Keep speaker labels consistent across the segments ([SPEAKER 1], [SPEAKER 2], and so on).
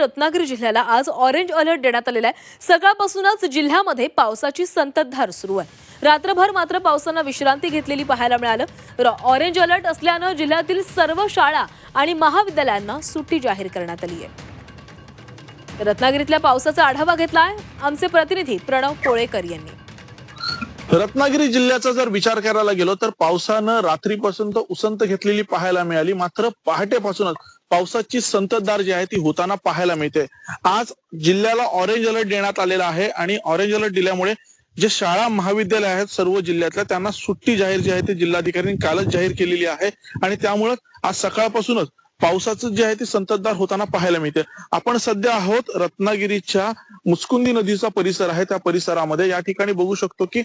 [SPEAKER 1] रत्नागिरी जिल्ह्याला आज orange alert देण्यात आलेला आहे. सकाळपासूनच जिल्ह्यामध्ये पावसाची संततधार सुरू आहे. रात्रभर मात्र पावसानं विश्रांती घेतलेली पाहायला मिळालं. ऑरेंज अलर्ट असल्यानं जिल्ह्यातील सर्व शाळा आणि महाविद्यालयांना सुट्टी जाहीर करण्यात आली आहे. रत्नागिरीतल्या पावसाचा आढावा घेतला आहे आमचे प्रतिनिधी प्रणव कोळेकर यांनी.
[SPEAKER 2] रत्नागिरी जिल्ह्याचा जर विचार करायला गेलो तर पावसानं रात्रीपासून तर उसंत घेतलेली पाहायला मिळाली. मात्र पहाटेपासूनच पावसाची संततधार जी आहे ती होताना पाहायला मिळते. आज जिल्ह्याला ऑरेंज अलर्ट देण्यात आलेला आहे आणि ऑरेंज अलर्ट दिल्यामुळे जे शाळा महाविद्यालय आहेत सर्व जिल्ह्यातल्या त्यांना सुट्टी जाहीर जी आहे ती जिल्हाधिकाऱ्यांनी कालच जाहीर केलेली आहे. आणि त्यामुळे आज सकाळपासूनच पावसाचं जे आहे ते संततधार होताना पाहायला मिळते. आपण सध्या आहोत रत्नागिरीच्या मुस्कुंदी नदीचा परिसर आहे. त्या परिसरामध्ये या ठिकाणी बघू शकतो की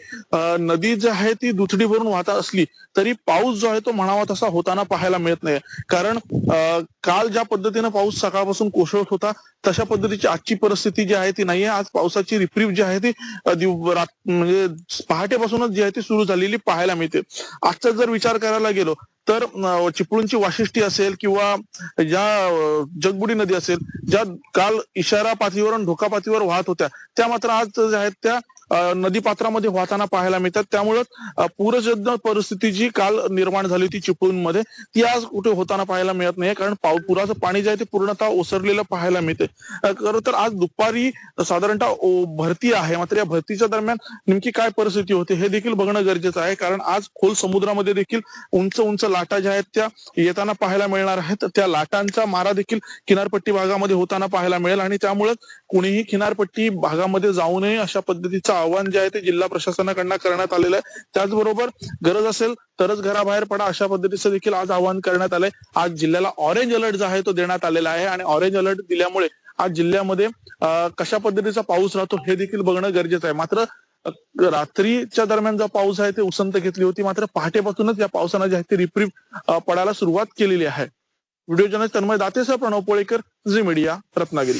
[SPEAKER 2] नदी जी आहे ती दुथडी भरून वाहत असली तरी पाऊस जो आहे तो म्हणावा तसा होताना पाहायला मिळत नाही. कारण अं, काल ज्या पद्धतीनं पाऊस सकाळपासून कोसळत होता तशा पद्धतीची आजची परिस्थिती जी आहे ती नाहीये. आज पावसाची रिप्रीव जी आहे ती म्हणजे पहाटेपासूनच जी आहे ती सुरू झालेली पाहायला मिळते. आजचा जर विचार करायला गेलो तर चिपळूणची वाशिष्ठी असेल किंवा ज्या जगबुडी नदी असेल ज्या काल इशारा पातळीवरून धोका पातळीवर वाहत होत्या त्या मात्र आज ज्या आहेत त्या नदीपात्रामध्ये वाहताना पाहायला मिळतात. त्यामुळं पूरजन्य परिस्थिती जी काल निर्माण झाली होती चिपळूणमध्ये ती आज कुठे होताना पाहायला मिळत नाही कारण पुराचं पाणी जे आहे ते पूर्णतः ओसरलेलं पाहायला मिळते खरं तर आज दुपारी साधारणतः भरती आहे. मात्र या भरतीच्या दरम्यान नेमकी काय परिस्थिती होते हे देखील बघणं गरजेचं आहे. कारण आज खोल समुद्रामध्ये देखील उंच उंच लाटा ज्या आहेत त्या येताना पाहायला मिळणार आहेत. त्या लाटांचा मारा देखील किनारपट्टी भागामध्ये होताना पाहायला मिळेल. आणि त्यामुळे कुणीही किनारपट्टी भागामध्ये जाऊ नये अशा पद्धतीचा आव्हान जे आहे ते जिल्हा प्रशासनाकडनं करण्यात आलेलं आहे. त्याचबरोबर गरज असेल तरच घराबाहेर पडा अशा पद्धतीचं देखील आज आवाहन करण्यात आलंय. आज जिल्ह्याला ऑरेंज अलर्ट जो आहे तो देण्यात आलेला आहे आणि ऑरेंज अलर्ट दिल्यामुळे आज जिल्ह्यामध्ये कशा पद्धतीचा पाऊस राहतो हे देखील बघणं गरजेचं आहे. मात्र रात्रीच्या दरम्यान जो पाऊस आहे ते उसंत घेतली होती. मात्र पहाटेपासूनच या पावसानं जे आहे ते रिप्रीव पडायला सुरुवात केलेली आहे. व्हिडिओ जर्नलिस्ट तन्मय दातेसह प्रणव पोळेकर झी मीडिया रत्नागिरी.